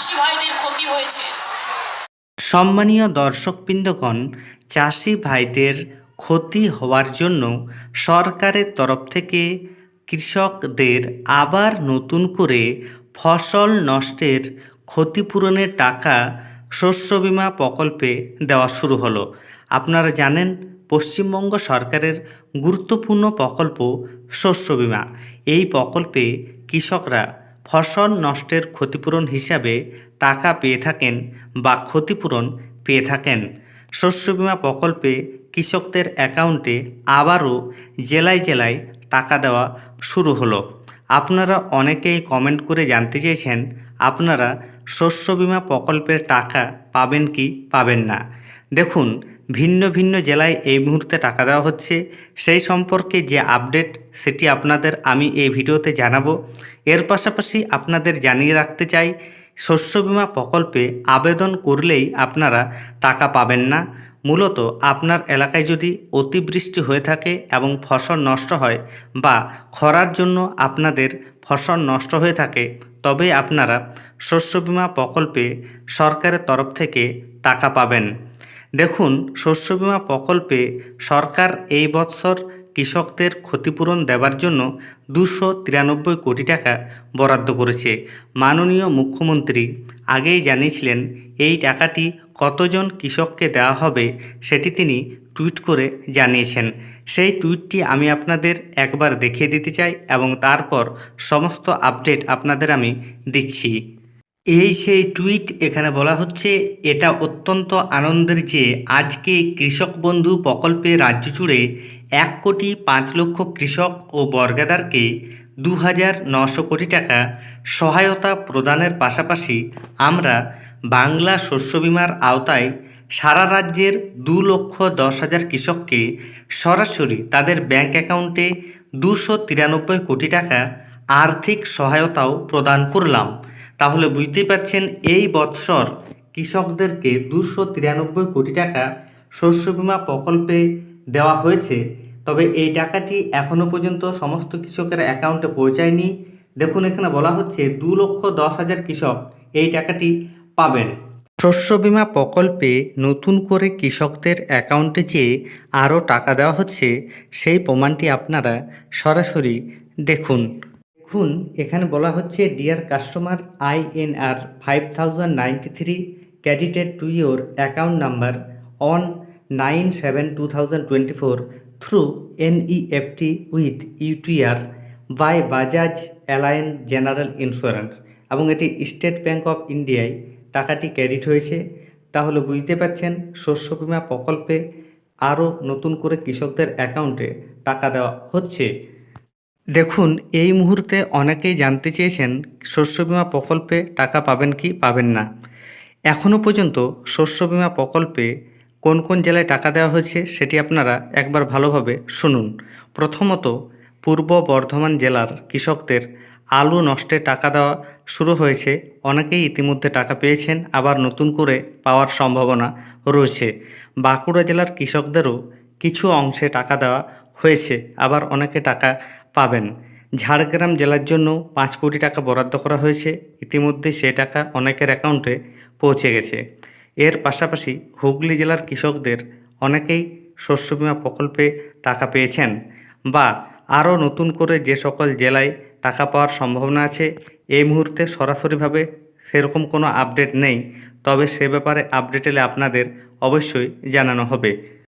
চাষি ভাইদের ক্ষতি হয়েছে। সম্মানীয় দর্শকবৃন্দগণ, চাষি ভাইদের ক্ষতি হওয়ার জন্য সরকারের তরফ থেকে কৃষকদের আবার নতুন করে ফসল নষ্টের ক্ষতিপূরণের টাকা শস্য বিমা প্রকল্পে দেওয়া শুরু হলো। আপনারা জানেন, পশ্চিমবঙ্গ সরকারের গুরুত্বপূর্ণ প্রকল্প শস্য বীমা। এই প্রকল্পে কৃষকরা ফসল নষ্টের ক্ষতিপূরণ হিসাবে টাকা পেয়ে থাকেন বা ক্ষতিপূরণ পেয়ে থাকেন। শস্য বিমা প্রকল্পে কৃষকদের অ্যাকাউন্টে আবারও জেলায় জেলায় টাকা দেওয়া শুরু হলো। আপনারা অনেকেই কমেন্ট করে জানতে চেয়েছেন, আপনারা শস্য বিমা প্রকল্পের টাকা পাবেন কি পাবেন না। দেখুন ভিন্ন ভিন্ন জেলায় এই মুহূর্তে টাকা দেওয়া হচ্ছে। সেই সম্পর্কে যে আপডেট, সেটি আপনাদের আমি এই ভিডিওতে জানাব। এর পাশাপাশি আপনাদের জানিয়ে রাখতে চাই, শস্য বিমা প্রকল্পে আবেদন করলেই আপনারা টাকা পাবেন না। মূলত আপনার এলাকায় যদি অতিবৃষ্টি হয়ে থাকে এবং ফসল নষ্ট হয় বা খরার জন্য আপনাদের ফসল নষ্ট হয়ে থাকে তবে আপনারা শস্য বিমা প্রকল্পে সরকারের তরফ থেকে টাকা পাবেন। দেখুন শস্য বীমা প্রকল্পে সরকার এই বৎসর কৃষকদের ক্ষতিপূরণ দেওয়ার জন্য দুশো তিরানব্বই কোটি টাকা বরাদ্দ করেছে। মাননীয় মুখ্যমন্ত্রী আগেই জানিয়েছিলেন, এই টাকাটি কতজন কৃষককে দেওয়া হবে সেটি তিনি টুইট করে জানিয়েছেন। সেই টুইটটি আমি আপনাদের একবার দেখিয়ে দিতে চাই এবং তারপর সমস্ত আপডেট আপনাদের আমি দিচ্ছি। এই সেই টুইট এখানে বলা হচ্ছে, এটা অত্যন্ত আনন্দের যে আজকে কৃষক বন্ধু প্রকল্পে রাজ্য জুড়ে এক কোটি পাঁচ লক্ষ কৃষক ও বর্গাদারকে দু হাজার নশো কোটি টাকা সহায়তা প্রদানের পাশাপাশি আমরা বাংলা শস্য বিমার আওতায় সারা রাজ্যের দু লক্ষ দশ হাজার কৃষককে সরাসরি তাদের ব্যাংক অ্যাকাউন্টে দুশো তিরানব্বই কোটি টাকা আর্থিক সহায়তাও প্রদান করলাম। তাহলে বুঝতেই পারছেন এই বৎসর কৃষকদেরকে দুশো তিরানব্বই কোটি টাকা শস্য বিমা প্রকল্পে দেওয়া হয়েছে। তবে এই টাকাটি এখনও পর্যন্ত সমস্ত কৃষকের অ্যাকাউন্টে পৌঁছায়নি। দেখুন, এখানে বলা হচ্ছে দু লক্ষ দশ হাজার কৃষক এই টাকাটি পাবেন। শস্য বিমা প্রকল্পে নতুন করে কৃষকদের অ্যাকাউন্টে যে আরও টাকা দেওয়া হচ্ছে, সেই প্রমাণটি আপনারা সরাসরি দেখুন। দেখুন, এখানে বলা হচ্ছে dear customer INR five thousand ninety three credited to your account number on nine seven two thousand twenty four through NEFT with UTR by Bajaj Allianz general insurance এবং এটি স্টেট ব্যাঙ্ক অফ ইন্ডিয়ায় টাকাটি credit হয়েছে। তাহলে বুঝতে পারছেন, শস্য বিমা প্রকল্পে আরও নতুন করে কৃষকদের অ্যাকাউন্টে টাকা দেওয়া হচ্ছে। দেখুন, এই মুহূর্তে অনেকেই জানতে চেয়েছেন, শস্য বিমা প্রকল্পে টাকা পাবেন কি পাবেন না। এখনও পর্যন্ত শস্য বিমা প্রকল্পে কোন কোন জেলায় টাকা দেওয়া হয়েছে সেটি আপনারা একবার ভালোভাবে শুনুন। প্রথমত, পূর্ব বর্ধমান জেলার কৃষকদের আলু নষ্টে টাকা দেওয়া শুরু হয়েছে। অনেকেই ইতিমধ্যে টাকা পেয়েছেন, আবার নতুন করে পাওয়ার সম্ভাবনা রয়েছে। বাঁকুড়া জেলার কৃষকদেরও কিছু অংশে টাকা দেওয়া হয়েছে, আবার অনেকে টাকা পাবেন। ঝাড়গ্রাম জেলার জন্য পাঁচ কোটি টাকা বরাদ্দ করা হয়েছে। ইতিমধ্যে সে টাকা অনেকের অ্যাকাউন্টে পৌঁছে গেছে। এর পাশাপাশি হুগলি জেলার কৃষকদের অনেকেই শস্য বিমা প্রকল্পে টাকা পেয়েছেন বা আরও নতুন করে যে সকল জেলায় টাকা পাওয়ার সম্ভাবনা আছে, এই মুহূর্তে সরাসরিভাবে সেরকম কোনো আপডেট নেই। তবে সে ব্যাপারে আপডেট এলে আপনাদের অবশ্যই জানানো হবে।